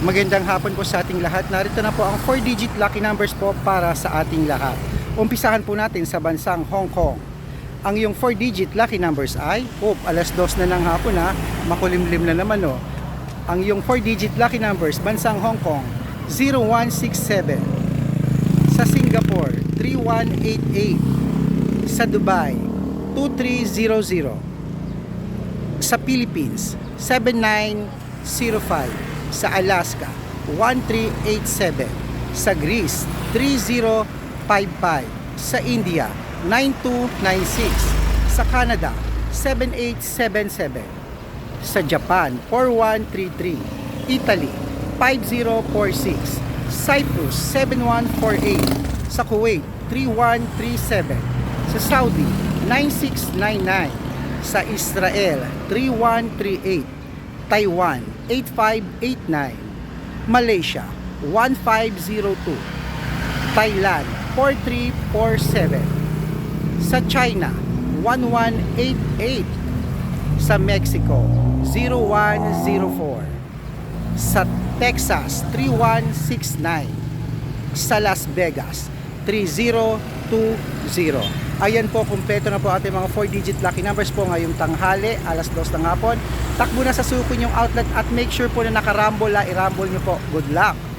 Magandang hapon po sa ating lahat. Narito na po ang 4-digit lucky numbers po para sa ating lahat. Umpisahan po natin sa bansang Hong Kong. Ang yung 4-digit lucky numbers ay, oh, alas 2 na ng hapon ha, makulimlim na naman oh. Ang yung 4-digit lucky numbers, bansang Hong Kong, 0167. Sa Singapore, 3188. Sa Dubai, 2300 sa Philippines 7905 sa Alaska 1387 sa Greece 3055 sa India 9296 sa Canada 7877 sa Japan 4133 Italy 5046 Cyprus 7148 sa Kuwait 3137 sa Saudi 9699 sa Israel 3138 Taiwan 8589 Malaysia 1502 Thailand 4347 sa China 1188 sa Mexico 0104 sa Texas 3169 sa Las Vegas 3020 Ayan po, kumpleto na po ating mga 4-digit lucky numbers po ngayong tanghali, alas 2 ng hapon. Takbo na sa suko yung outlet at make sure po na nakarambol na, irambol nyo po. Good luck!